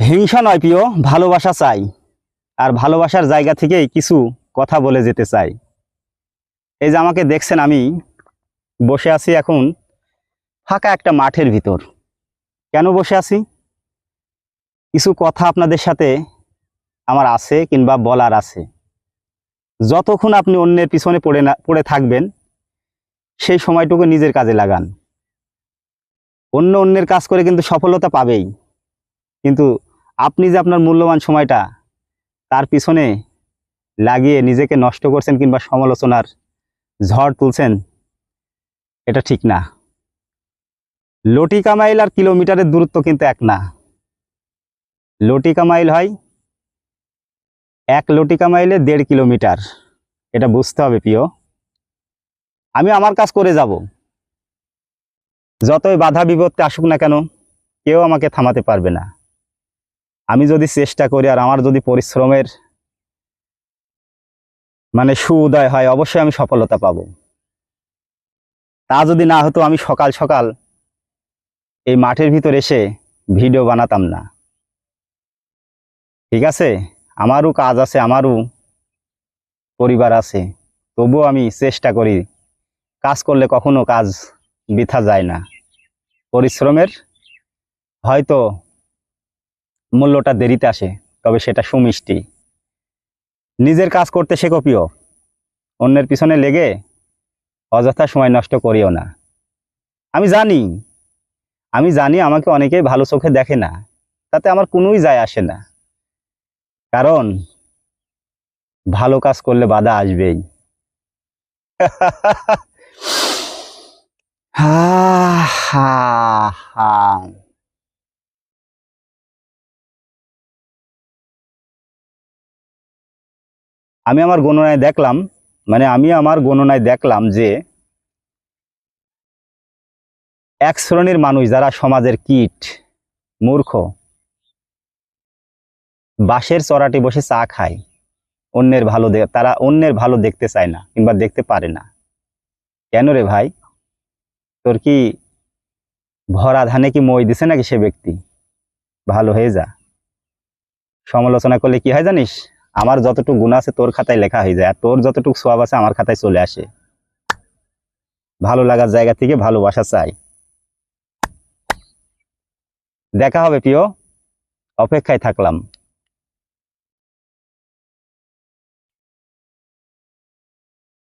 হিংসা নয় প্রিয়, ভালোবাসা চাই। আর ভালোবাসার জায়গা থেকেই কিছু কথা বলে যেতে চাই। এই যে আমাকে দেখছেন আমি, বসে আছি এখন ফাঁকা একটা মাঠের ভিতর। কেন বসে আছি? কিছু কথা আপনাদের সাথে আমার আছে কিংবা বলার আছে। যতক্ষণ আপনি অন্যের পিছনে পড়ে না, পড়ে থাকবেন, সেই সময়টুকু নিজের কাজে লাগান। অন্য অন্যের কাজ করে কিন্তু সফলতা পাবেই। কিন্তু আপনি যে আপনার মূল্যবান সময়টা তার পিছনে লাগিয়ে নিজেকে নষ্ট করছেন কিংবা সমালোচনার ঝড় তুলছেন, এটা ঠিক না। লটিকা মাইল আর কিলোমিটারের দূরত্ব কিন্তু এক না। লটিকা মাইল হয় এক লটিকা মাইলে দেড় কিলোমিটার। এটা বুঝতে হবে প্রিয়। আমি আমার কাজ করে যাব। যতই বাধা বিপত্তি আসুক না কেন, কেউ আমাকে থামাতে পারবে না। আমি যদি চেষ্টা করি আর আমার যদি পরিশ্রমের মানে সুউদয় হয়, অবশ্যই আমি সফলতা পাব। তা যদি না হতো, আমি সকাল সকাল এই মাঠের ভিতর এসে ভিডিও বানাতাম না। ঠিক আছে? আমারও কাজ আছে, আমারও পরিবার আছে। তবুও আমি চেষ্টা করি, কাজ করলে কখনো কাজ বৃথা যায় না। পরিশ্রমের হয়তো মূল্যটা দেরিতে আসে, তবে সেটা সুমিষ্টি। নিজের কাজ করতে শেখো প্রিয়। অন্যের পিছনে লেগে অযথা সময় নষ্ট করিও না। আমি জানি আমি জানি আমাকে অনেকেই ভালো চোখে দেখে না, তাতে আমার কোনোই যায় আসে না। কারণ, ভালো কাজ করলে বাধা আসবেই। আমি আমার গণনায় দেখলাম মানে আমি আমার গণনায় দেখলাম যে এক শ্রেণির মানুষ যারা সমাজের কীট, মূর্খ, বাঁশের চড়াটি বসে চা খায়, অন্যের ভালো তারা অন্যের ভালো দেখতে চায় না কিংবা দেখতে পারে না। কেন রে ভাই? তোর কি ভরা ধানে কি মই দিছে নাকি সে ব্যক্তি? ভালো হয়ে যা। সমালোচনা করলে কি হয় জানিস? আমার যতটুকু গুণ আছে তোর খাতায় লেখা হয়ে যায়, আর তোর যতটুকু সোয়াব আছে আমার খাতায় চলে আসে। ভালো লাগার জায়গা থেকে ভালোবাসা চাই। দেখা হবে প্রিয়, অপেক্ষায় থাকলাম।